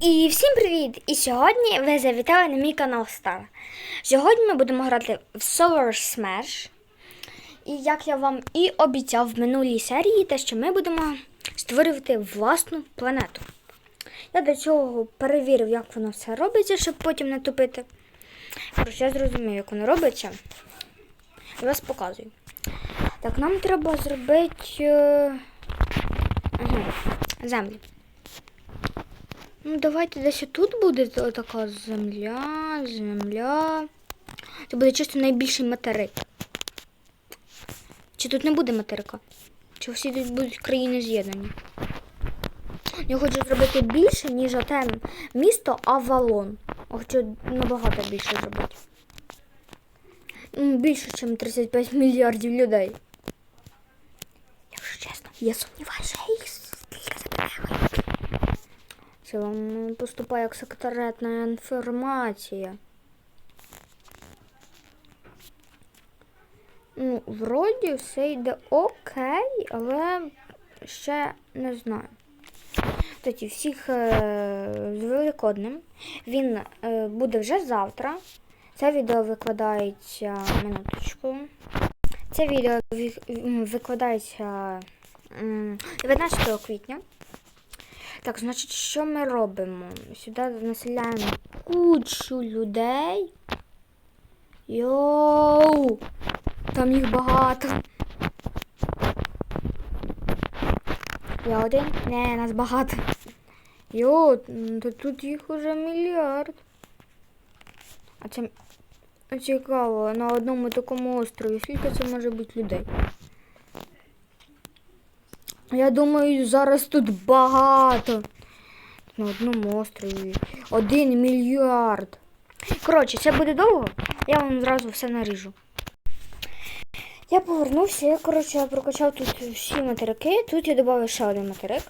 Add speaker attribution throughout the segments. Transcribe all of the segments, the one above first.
Speaker 1: І всім привіт! І сьогодні ви завітали на мій канал Star. Сьогодні ми будемо грати в Solar Smash. І як я вам і обіцяв в минулій серії, те, що ми будемо створювати власну планету. Я до цього перевірив, як воно все робиться, щоб потім не тупити. Коротше, я зрозумів, як воно робиться. Я вас показую. Так, нам треба зробити е, ага, землі. Ну, давайте десь тут буде така земля, земля. Це буде чисто найбільший материк. Чи тут не буде материка? Чи всі тут будуть країни з'єднані? Я хочу зробити більше, ніж оте місто Авалон. Я хочу набагато більше зробити. Більше, ніж 35 мільярдів людей. Якщо чесно, я сумніваюся, що їх скільки забираю. Це вам поступає як секретна інформація. Ну, вроді все йде окей, але ще не знаю. Тоді всіх е, з Великоднем. Він е, буде вже завтра. Це відео викладається минуточку. Це відео викладається 19 квітня. Так, значить, що ми робимо? Сюди населяємо кучу людей. Йоу! Там їх багато. Я один? Не, нас багато. Йоу, то тут їх уже мільярд. А це цікаво, на одному такому острові. Скільки це може бути людей? Я думаю, зараз тут багато. На одному острові. Один мільярд. Коротше, це буде довго. Я вам зразу все наріжу. Я повернувся, я, коротше, прокачав тут всі материки. Тут я додав ще один материк.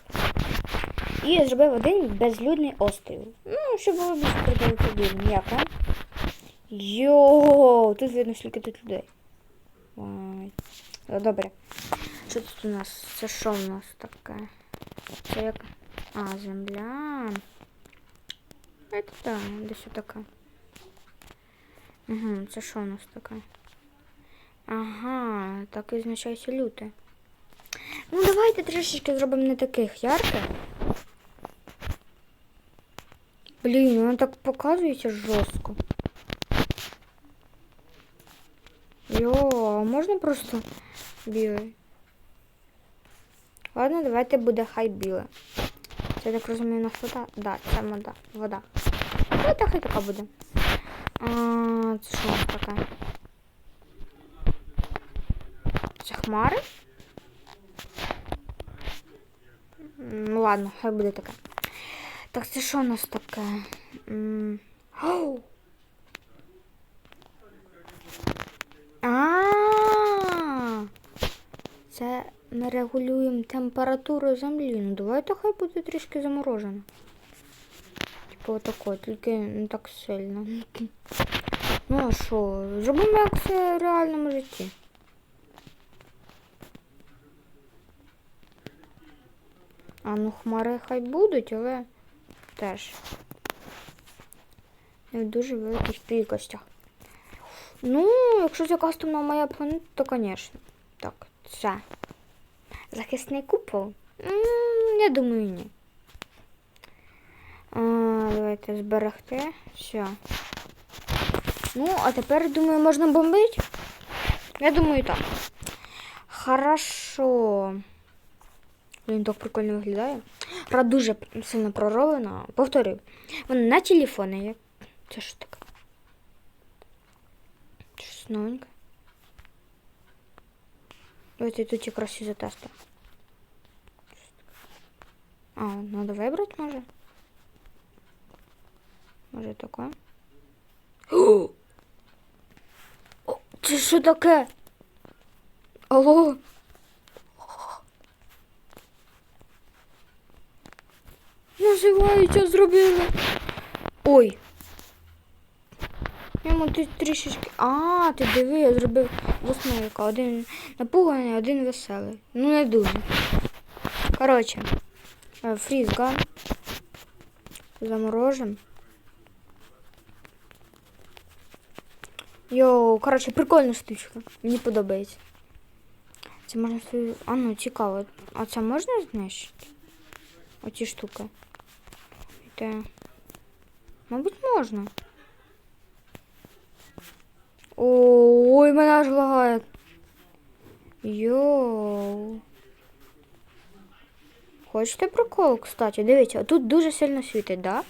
Speaker 1: І я зробив один безлюдний острів. Ну, щоб було більше прикольно. Як вам? Йоу, тут видно, скільки тут людей. Добре. Що тут у нас? Це у нас таке? Це. А, земля. Це так, десь отака. Угу, це що у нас таке? Ага, так і означається. Ну, давайте трішечки зробимо не таких ярких. Блін, воно так показується жорстко. Йо, а можна просто біле? Ладно, давайте буде хай біле. Це так розумію, у нас вода? Да, це вода. Вода. Так хай така буде. А, це що у нас таке? Це хмари? Ну ладно, хай буде таке. Так, це що у нас таке? М, Оу! А, це ми регулюємо температуру землі. Ну давайте хай буде трішки заморожено. Типу отако, тільки не так сильно. Ну а що, зробимо як це в реальному житті. А ну хмари хай будуть, але теж не в дуже великих кількостях. Ну, якщо це кастомна моя планета, то, звісно. Так, це. Захисний купол? Я думаю, ні. А, давайте зберегти. Все. Ну, а тепер, думаю, можна бомбити? Я думаю, так. Хорошо. Він так прикольно виглядає. Гра дуже сильно пророблена. Повторюю. Вона на телефони є. Це що таке? Щось новеньке. Давайте тут якраз і затестимо. А, надо вибрати може? Може таке? О! О, це що таке? Алло? Називається зробили. Ой. Йому ти трішечки. А, ти диви, я зробив восьмерка. Один напуганий, один веселий. Ну не дуже. Коротше. Е, Фрізган. Заморожим. Йоу, коротше, прикольна штучка. Мені подобається. Це можна. А ну, цікаво. А це можна знищити? Оці штуки. Те. Мабуть, можна. Ой, мене аж лагає. Йоу. Хочете прикол, кстати? Дивіться, тут дуже сильно світить, да?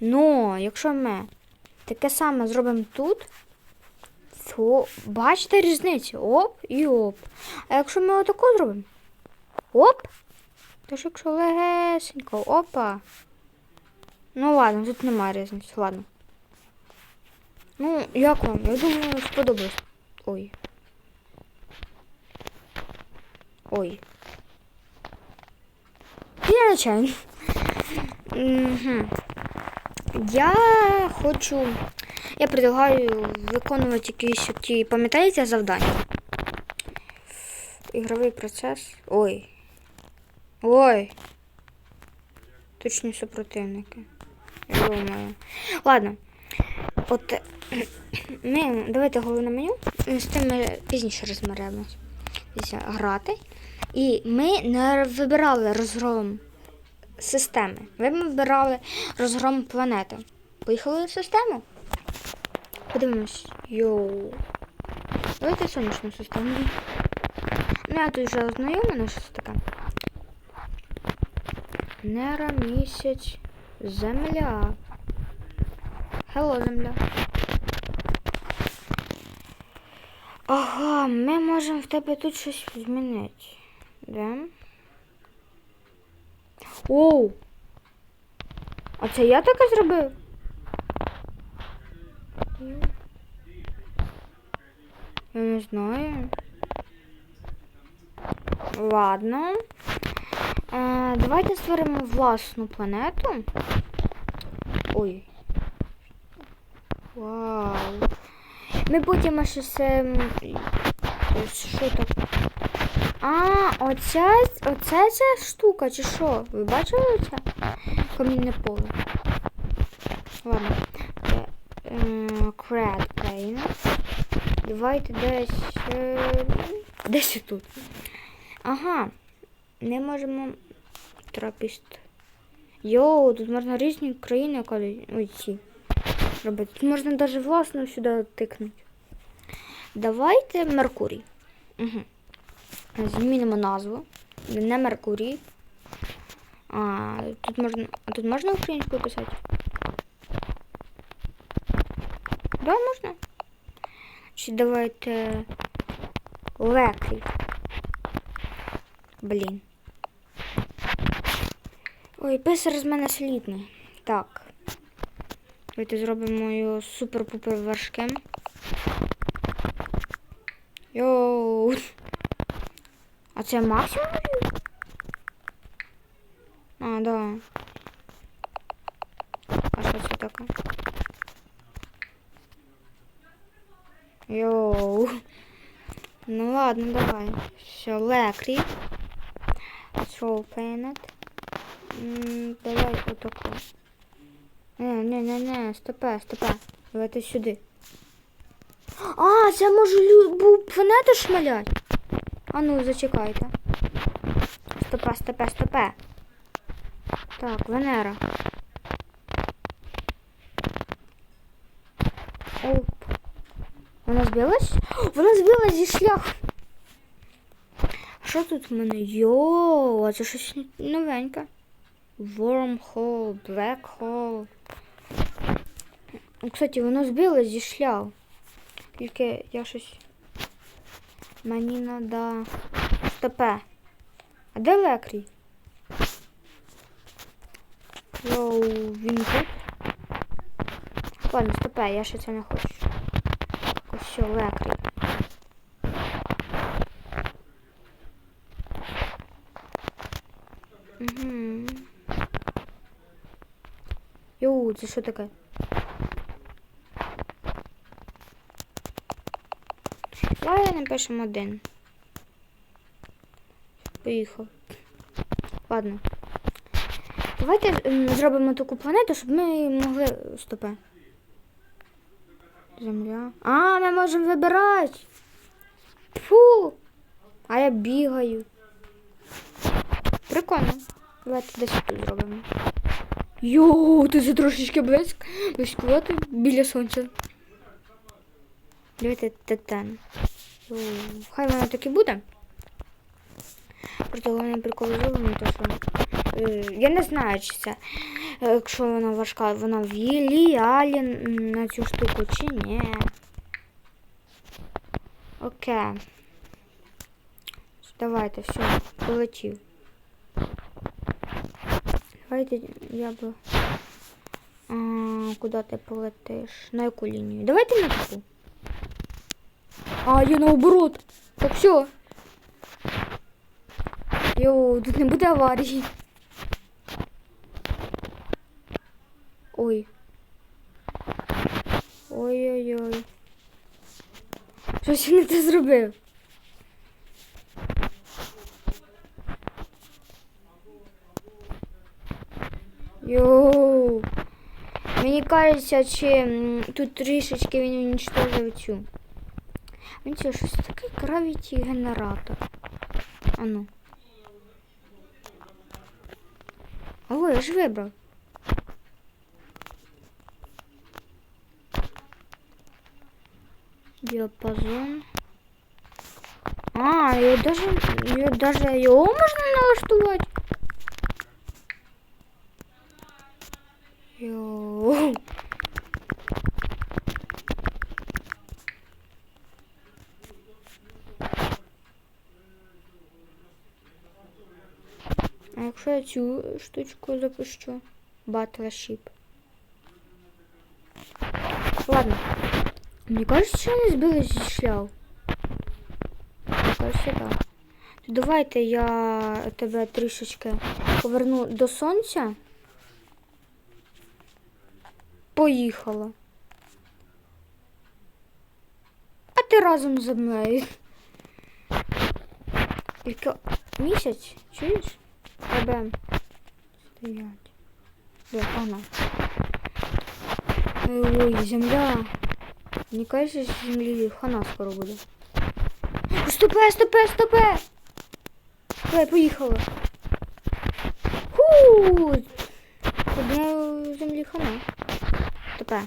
Speaker 1: Ну, якщо ми таке саме зробимо тут, то бачите різницю? Оп і оп. А якщо ми отако зробимо? Оп. Тож якщо легесенько, опа. Ну ладно, тут немає різниці, ладно. Ну, як вам? Я думаю, сподобалось. Ой. Ой. Я. Мгм. Я хочу. Я предлагаю виконувати якісь ті, пам'ятаєте, завдання? Ігровий процес. Ой. Ой. Точні супротивники. Я думаю. Ладно. От ми, давайте головне меню. З тим ми пізніше розберемось. Грати. І ми не вибирали розгром системи. Ви вибирали розгром планети. Поїхали в систему. Подивимось. Йоу. Давайте сонячну систему. Ну, я тут вже ознайомлена, що це таке. Нера, місяць, земля. Хелло, земля. Ага, ми можемо в тебе тут щось змінити. Да? Оу! А це я таке зробив? Я не знаю. Ладно. Е, давайте створимо власну планету. Ой. Вау. Ми потім щось. ем, Що так? А, оця, оце ця штука, чи що? Ви бачили оце? Камінне поле. Ладно. Е, е, Давайте десь. е, Десь тут. Ага. Не можемо. Трапіст. Йоу, тут можна різні країни. Ці. Робити. Тут можна навіть власну сюди тикнути. Давайте Меркурій. Угу. Змінимо назву. Не Меркурій. А, тут можна. А тут можна українською писати? Да, можна. Чи давайте Леклі. Блін. Ой, писар з мене слідний. Так. Давайте зробимо його супер-пупер важким. Йоу. А це максимум? А, да. А що це таке? Йоу. Ну ладно, давай. Все, лекрі. Throw planet. Давай отако. Не, не, не, не, стопе, стопе. Давайте сюди. А, це може любу планету шмалять? А ну, зачекайте. Стопе, стопе, стопе. Так, Венера. Оп. Вона збилась? Вона збилась зі шляху. Що тут в мене? Йоу, а це щось новеньке. Wormhole, Black Hole. Ну, Кстати, воно збилось зі шляху. Тільки я щось. Мені надо. Стопе. А де лекрій? Йоу, він тут. Ладно, стопе, я ще це не хочу. Ось все, лекрій. Угу. Йоу, це що таке? Давай напишемо один. Поїхав. Ладно. Давайте зробимо таку планету, щоб ми могли. Стопе. Земля. А, ми можемо вибирати. Фу. А я бігаю. Прикольно. Давайте десь тут зробимо. Йоу, ти це трошечки близько. Близькувати біля сонця. Давайте титан. Хай воно так і буде. Просто головне прикол зробимо, то що. е, Я не знаю, чи це. е, Якщо вона важка, вона вліяє на цю штуку чи ні. Окей. Давайте, все, полетів. Давайте я би. А, куди ти полетиш? На яку лінію? Давайте на таку. А, я наоборот. Так все. Йоу, тут не буде аварії. Ой. Ой-ой-ой. Щось я не те зробив. Йоу. Мені кажеться, чи тут трішечки він уничтожив цю. Він це щось таке гравіті генератор. Ану. Алло, я ж вибрав. Діапазон. А, я даже, я даже його можна налаштувати. Йоу. Цю штучку запущу? Батлшіп. Ладно. Мені кажется, що вони збили зі шляв. Мені кажется, так. Давайте я тебе трішечки поверну до сонця. Поїхала. А ти разом зі мною. Місяць, чуєш? Тебе стоять. Де, вона. Ой, земля. Мені кажется, землі хана скоро буде. Стопе, стопе, стопе! Давай, поїхали. Ху! Одне землі хана. Стопе.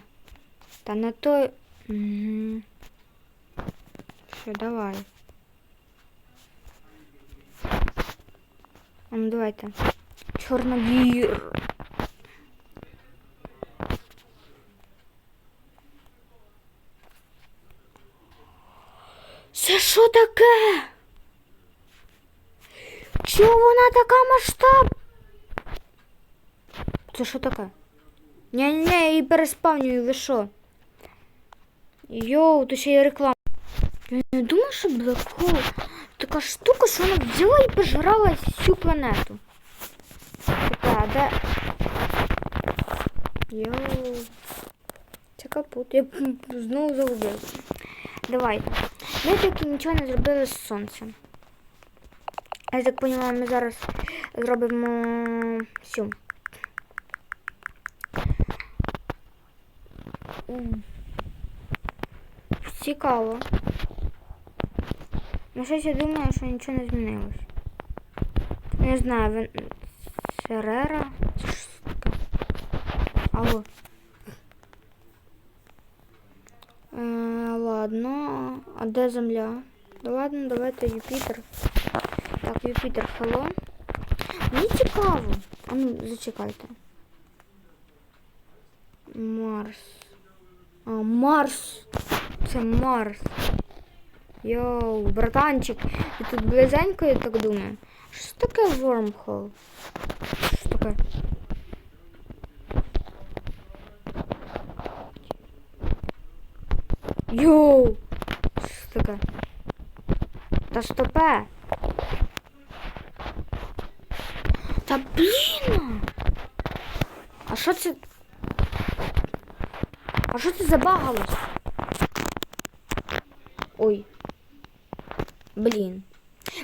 Speaker 1: Та на той. Угу. Що, давай. Ну давайте. Чорнобір. Це що таке? Чого вона така масштаб? Це що таке? Ні-ні-ні, я її переспавнюю, ви що? Йоу, то ще є реклама. Я не думаю, що Блекхол така штука, що вона взяла і пожрала всю планету. Така, де. Йоу. Це капут. Я знову загубив. Давайте. Ми таки нічого не зробили з сонцем. Я так поняла, ми зараз зробимо сю. М. Цікаво. Ну щось я думаю, що нічого не змінилось. Не знаю, ви... Серера. Алло. Е, ладно. А де земля? Да ладно, давайте Юпітер. Так, Юпітер, хелло. Мені цікаво. А ну, зачекайте. Марс. А, Марс. Це Марс. Йоу, братанчик. І тут близенько, я так думаю. Що це таке Wormhole? Що таке? Йоу! Що таке? Та стопе! Та блін! А що це? А що це забагалось? Ой. Блін.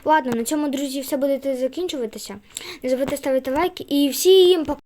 Speaker 1: Ладно, на цьому, друзі, все буде закінчуватися. Не забудьте ставити лайки і всім пока!